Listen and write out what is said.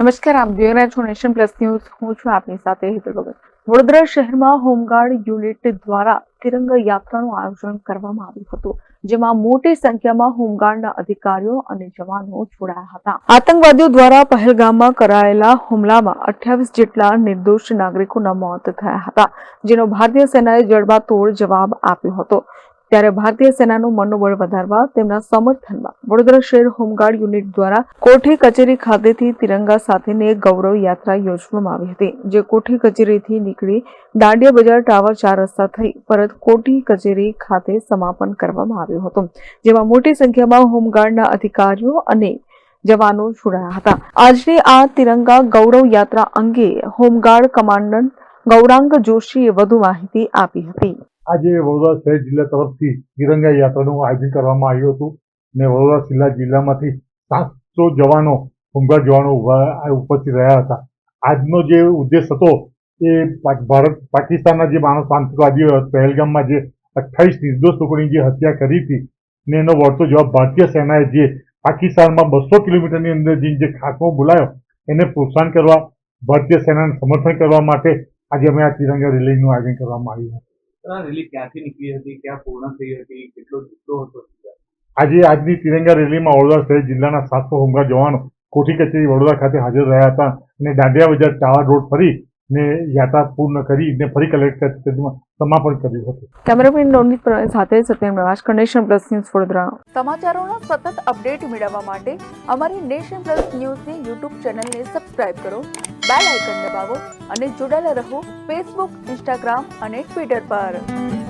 નમસ્કાર, આપ જોઈ રહ્યા છો નેશન પ્લસ ન્યૂઝ. હું છું આપની સાથે હિતલ ભગત. વડોદરા શહેરમાં હોમગાર્ડ યુનિટ દ્વારા તિરંગા યાત્રાનું આયોજન કરવામાં આવ્યું હતું, જેમાં મોટી સંખ્યામાં હોમગાર્ડના અધિકારીઓ અને જવાનો જોડાયા હતા. આતંકવાદીઓ દ્વારા પહેલગામમાં કરાયેલા હુમલામાં અઠ્યાવીસ જેટલા નિર્દોષ નાગરિકોના મોત થયા હતા, જેનો ભારતીય સેનાએ જડબાતોડ જવાબ આપ્યો હતો. ત્યારે ભારતીય સેનાનું મનોબળ વધારવા તેમના સમર્થનમાં વડોદરા શહેર હોમગાર્ડ યુનિટ દ્વારા કોઠી કચેરી ખાતેથી તિરંગા સાથેની એક ગૌરવ યાત્રા યોજવામાં આવી હતી, જે કોઠી કચેરીથી નીકળી દાંડિયા બજાર ટાવર ચાર રસ્તા થઈ પરત કોઠી કચેરી ખાતે સમાપન કરવામાં આવ્યું હતું, જેમાં મોટી સંખ્યામાં હોમગાર્ડના અધિકારીઓ અને જવાનો જોડાયા હતા. આજની આ તિરંગા ગૌરવ યાત્રા અંગે હોમગાર્ડ કમાન્ડન્ટ ગૌરાંગ જોશીએ વધુ માહિતી આપી હતી. આજે વડોદરા શહેર જિલ્લા તરફથી તિરંગા યાત્રાનું આયોજન કરવામાં આવ્યું હતું ને વડોદરા જિલ્લા જિલ્લામાંથી સાતસો જવાનો હોમગાર્ડ જવાનો ઉપસ્થિત રહ્યા હતા. આજનો જે ઉદ્દેશ હતો એ ભારત, પાકિસ્તાનના જે માણસ આતંકવાદીઓ પહેલગામમાં જે અઠ્ઠાવીસ નિર્દોષ લોકોની જે હત્યા કરી હતી ને એનો વળતો જવાબ ભારતીય સેનાએ જે પાકિસ્તાનમાં બસો કિલોમીટરની અંદર જે ખાકો બોલાયો, એને પ્રોત્સાહન કરવા, ભારતીય સેનાને સમર્થન કરવા માટે આજે અમે આ તિરંગા રેલીનું આયોજન કરવામાં આવ્યું હતું. આ રેલી ક્યાંથી નીકળી હતી, ક્યાં પૂર્ણ થઈ હતી, કેટલો જુસ્સો હતો આજે આજની તિરંગા રેલીમાં વડોદરા શહેર જિલ્લાના સાતસો હોમગાર્ડ જવાનો કોઠી કચેરી વડોદરા ખાતે હાજર રહ્યા હતા અને દાંડિયા બજાર ટાવર રોડ ફરી ને યાત્રા પૂર્ણ કરી ને ફરી કલેક્ટર કચેરીમાં સમાપન કર્યું હતું. કેમેરામેન નવનીત સાથે સત્યમ પ્રવાસ નેશન પ્લસ ન્યૂઝ વડોદરા. સમાચારોનો સતત અપડેટ મેળવવા માટે અમારી નેશન પ્લસ ન્યૂઝની યુટ્યુબ ચેનલને સબસ્ક્રાઇબ કરો બેલ આઇકન દબાવો અને જોડાયેલા રહો ફેસબુક ઇન્સ્ટાગ્રામ અને ટ્વિટર પર.